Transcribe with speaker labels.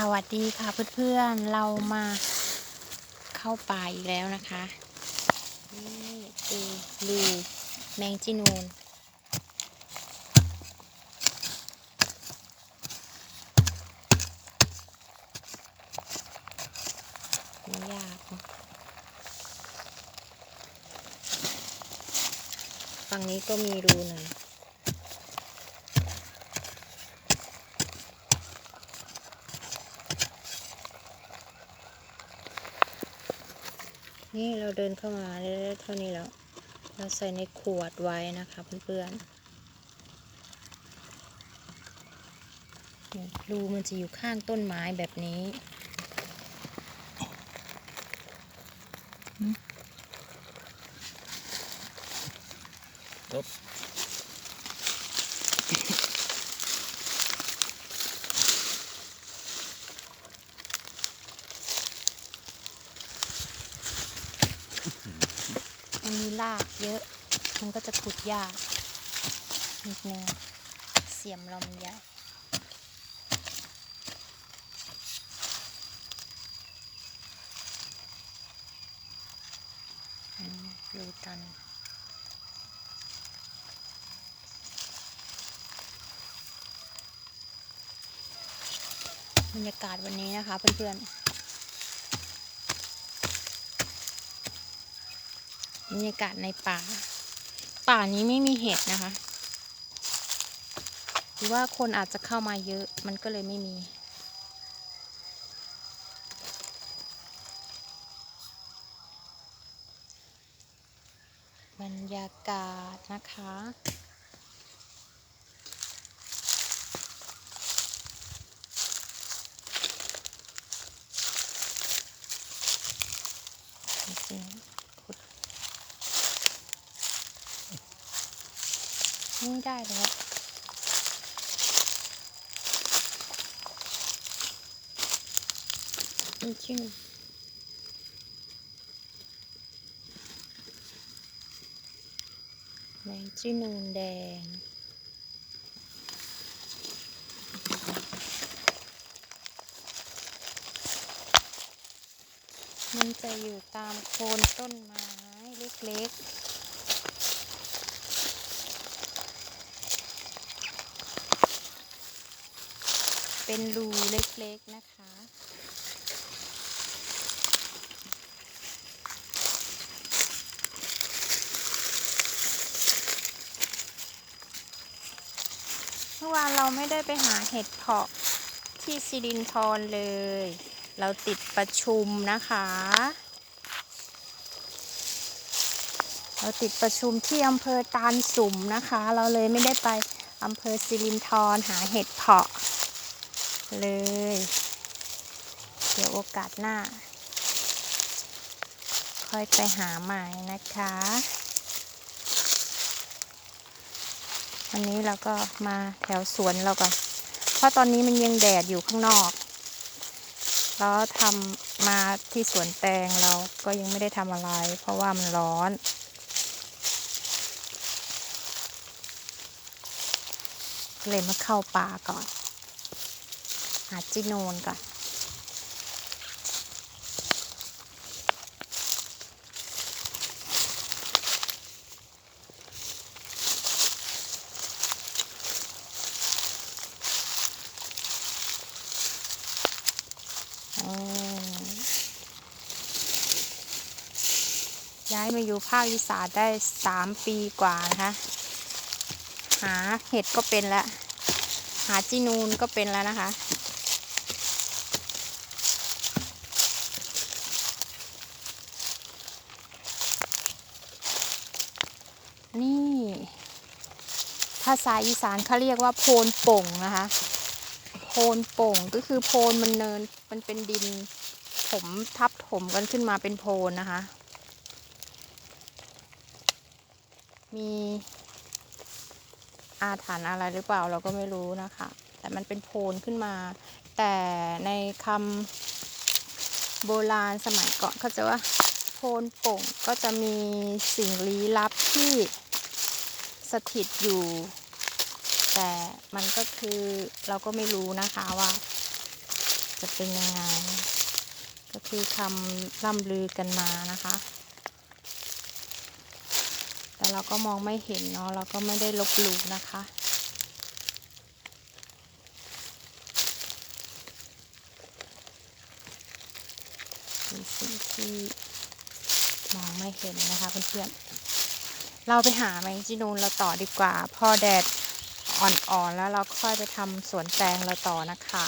Speaker 1: สวัสดีค่ะเพื่อนๆ เรามาเข้าป่าอีกแล้วนะคะ นี่ดูลูแมงจีนูน ไม่ยากเนอะฝั่งนี้ก็มีรูหนึ่ง นี่เราเดินเข้ามาได้เท่านี้แล้ว เราใส่ในขวดไว้นะคะเพื่อนๆรูมันจะอยู่ข้างต้นไม้แบบนี้
Speaker 2: ครับ
Speaker 1: มันมีรากเยอะ มันก็จะขุดยากนิดนึงเสียมลมใหญ่รูตันบรรยากาศวันนี้นะคะเพื่อนๆ รรยากาศในป่า ป่านี้ไม่มีเห็ดนะคะ หรือว่าคนอาจจะเข้ามาเยอะมันก็เลยไม่มี บรรยากาศนะคะจริง ๆขุดนี่ได้แล้วจริงแมงจีนูนแดงมันจะอยู่ตามโคนต้นไม้เล็กๆ เป็นรูเล็กๆนะคะ เมื่อวานเราไม่ได้ไปหาเห็ดเพาะที่สิรินทรเลย เราติดประชุมนะคะ เราติดประชุมที่อำเภอตาลสุมนะคะ เราเลยไม่ได้ไปอำเภอสิรินทรหาเห็ดเพาะ เลย เดี๋ยวโอกาสหน้า ค่อยไปหาใหม่นะคะ วันนี้เราก็มาแถวสวนเราก่อน เพราะตอนนี้มันยังแดดอยู่ข้างนอกแล้วทำมาที่สวนแตงเราก็ยังไม่ได้ทำอะไร เพราะว่ามันร้อนเลยมาเข้าป่าก่อน หาจิโนนก่อนอืมย้ายมาอยู่ภาคอีสานได้สามปีกว่านะคะ หาเห็ดก็เป็นแล้ว หาจีนูนก็เป็นแล้วนะคะ นี่ ภาษาอีสานเขาเรียกว่าโพนป่งนะคะ โพนโป่งก็คือโพนมันเนินมันเป็นดินถมทับถมกันขึ้นมาเป็นโพนนะคะ มีอาถรรพ์อะไรหรือเปล่าเราก็ไม่รู้นะคะ แต่มันเป็นโพนขึ้นมา แต่ในคำโบราณสมัยก่อนเขาจะว่าโพนโป่งก็จะมีสิ่งลี้ลับที่ สถิตอยู่ แต่มันก็คือเราก็ไม่รู้นะคะว่า จะเป็นยังไง ก็คือคำล่ำลือกันมานะคะ แต่เราก็มองไม่เห็นเนาะเราก็ไม่ได้ลบหลู่นะคะเป็นสิ่งที่มองไม่เห็นนะคะเพื่อนๆ เราไปหาแมงจีนูนเราต่อดีกว่า พอแดดอ่อนๆแล้วเราค่อยไปทำสวนแตงเราต่อนะคะ